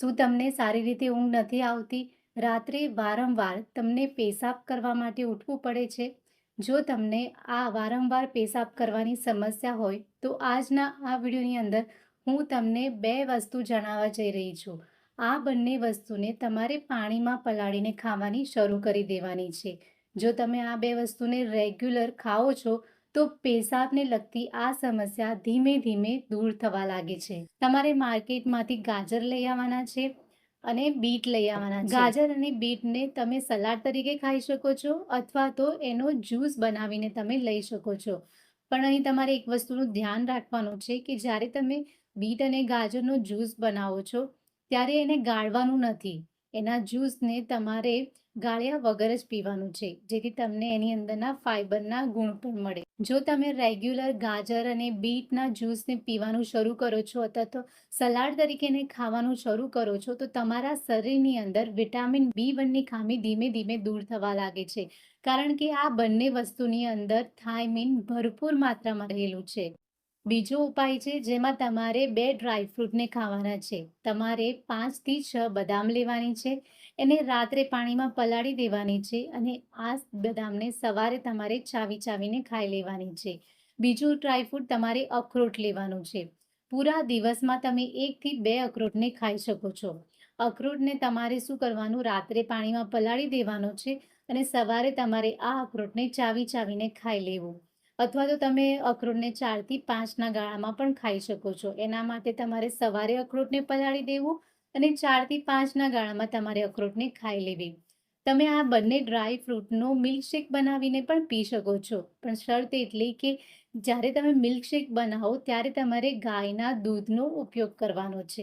શું તમને સારી રીતે ઊંઘ નથી આવતી? રાત્રે વારંવાર તમને પેશાબ કરવા માટે ઉઠવું પડે છે? જો તમને આ વારંવાર પેશાબ કરવાની સમસ્યા હોય, તો આજના આ વિડીયોની અંદર હું તમને બે વસ્તુ જણાવવા જઈ રહી છું. આ બંને વસ્તુને તમારે પાણીમાં પલાળીને ખાવાની શરૂ કરી દેવાની છે. જો તમે આ બે વસ્તુને રેગ્યુલર ખાઓ છો તો પેશાબને લગતી આ સમસ્યા ધીમે ધીમે દૂર થવા લાગે છે. તમારે માર્કેટમાંથી ગાજર લઈ આવવાના છે અને બીટ લઈ આવવાના ગાજર અને બીટને તમે સલાડ તરીકે ખાઈ શકો છો અથવા તો એનો જ્યુસ બનાવીને તમે લઈ શકો છો. પણ અહીં તમારે એક વસ્તુનું ધ્યાન રાખવાનું છે કે જ્યારે તમે બીટ અને ગાજરનો જ્યુસ બનાવો છો, ત્યારે એને ગાળવાનું નથી. એના જ્યુસને તમારે ગાળ્યા વગર જ પીવાનું છે, જેથી તમને એની અંદરના ફાઇબરના ગુણ પણ મળે. જો તમે રેગ્યુલર ગાજર અને બીટના જ્યુસને પીવાનું શરૂ કરો છો અથવા તો સલાડ તરીકે એને ખાવાનું શરૂ કરો છો, તો તમારા શરીરની અંદર વિટામિન બી વનની ખામી ધીમે ધીમે દૂર થવા લાગે છે, કારણ કે આ બંને વસ્તુની અંદર થાઇમિન ભરપૂર માત્રામાં રહેલું છે. બીજો ઉપાય છે જેમાં તમારે બે ડ્રાયફ્રૂટને ખાવાના છે. તમારે પાંચથી છ બદામ લેવાની છે, એને રાત્રે પાણીમાં પલાળી દેવાની છે અને આ બદામને સવારે તમારે ચાવી ચાવીને ખાઈ લેવાની છે. બીજું ડ્રાયફ્રૂટ તમારે અખરોટ લેવાનું છે. પૂરા દિવસમાં તમે એકથી બે અખરોટને ખાઈ શકો છો. અખરોટને તમારે શું કરવાનું? રાત્રે પાણીમાં પલાળી દેવાનો છે અને સવારે તમારે આ અખરોટને ચાવી ચાવીને ખાઈ લેવું. અથવા તો તમે અખરોટને ચારથી પાંચના ગાળામાં પણ ખાઈ શકો છો. એના માટે તમારે સવારે અખરોટને પલાળી દેવું અને ચારથી પાંચના ગાળામાં તમારે અખરોટને ખાઈ લેવી. તમે આ બંને ડ્રાય ફ્રૂટનો મિલ્કશેક બનાવીને પણ પી શકો છો. પણ શરત એટલી કે જ્યારે તમે મિલ્કશેક બનાવો ત્યારે તમારે ગાયના દૂધનો ઉપયોગ કરવાનો છે.